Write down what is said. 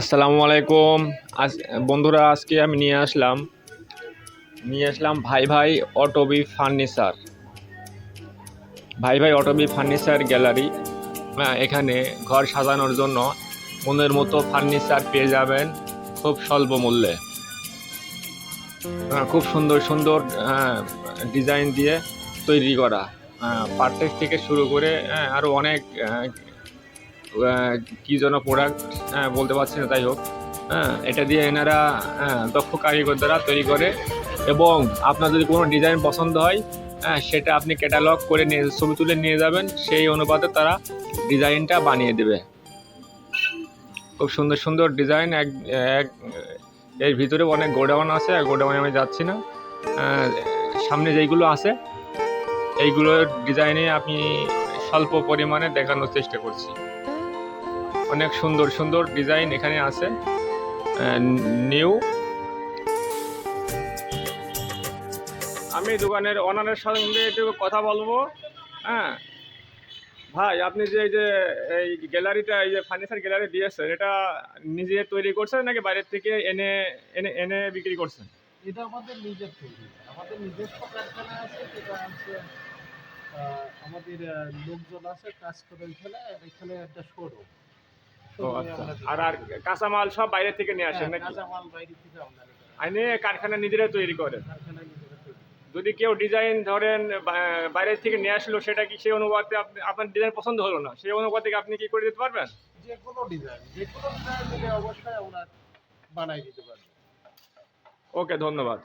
আসসালামু আলাইকুম। আজ বন্ধুরা আজকে আমি নিয়ে আসলাম নিয়ে আসলাম ভাই ভাই অটোবি ফার্নিচার। ভাই ভাই অটোবি ফার্নিচার গ্যালারি। হ্যাঁ, এখানে ঘর সাজানোর জন্য মনের মতো ফার্নিচার পেয়ে যাবেন খুব স্বল্প মূল্যে। হ্যাঁ, খুব সুন্দর সুন্দর ডিজাইন দিয়ে তৈরি করা। পার্টেক্স থেকে শুরু করে হ্যাঁ, আরও অনেক কি যেন প্রোডাক্ট বলতে পারছি না যাই হোক। হ্যাঁ এটা দিয়ে এনারা হ্যাঁ, দক্ষ কারিগর দ্বারা তৈরি করে এবং আপনার যদি কোনো ডিজাইন পছন্দ হয় হ্যাঁ সেটা আপনি ক্যাটালগ করে নিয়ে ছবি তুলে নিয়ে যাবেন সেই অনুপাতে তারা ডিজাইনটা বানিয়ে দেবে। খুব সুন্দর সুন্দর ডিজাইন এক এক এর ভিতরে অনেক গোডাউন আছে গোডাউনে আমি যাচ্ছি না। আহ, সামনে যেইগুলো আছে এইগুলোর ডিজাইনে আমি স্বল্প পরিমাণে দেখানোর চেষ্টা করছি। অনেক সুন্দর সুন্দর ডিজাইন এখানে আছে। নিউ আমি দোকানের ওনারের সঙ্গে একটু কথা বলব। হ্যাঁ। ভাই, আপনি যে এই যে, এই গ্যালারিটা এই যে ফার্নিচার গ্যালারি দিয়েছেন, এটা নিজে তৈরি করছেন নাকি বাইরের থেকে এনে এনে এনে বিক্রি করছেন? এটা আমাদের নিজের তৈরি। আমাদের নিজস্ব কারখানা আছে আমাদের লোকজন আছে, কাজ করে এখানে একটা শোরুম আর আর কাঁচামাল সব বাইরে থেকে নিয়ে আসেন নাকি? করা হয়। আইনে কারখানা নিজেরা তৈরি তৈরি যদি কেউ ডিজাইন ধরেন বাইরে থেকে নিয়ে আসলো সেটা কি সেই অনুপাতে আপনি আপনার ডিজাইন পছন্দ হলো না? সেই অনুপাতে আপনি কি করে দিতে পারবেন? যে কোনো ডিজাইন যে কোনো ডিজাইন অবশ্যই আমরা বানাই দিতে পারব। ওকে ধন্যবাদ।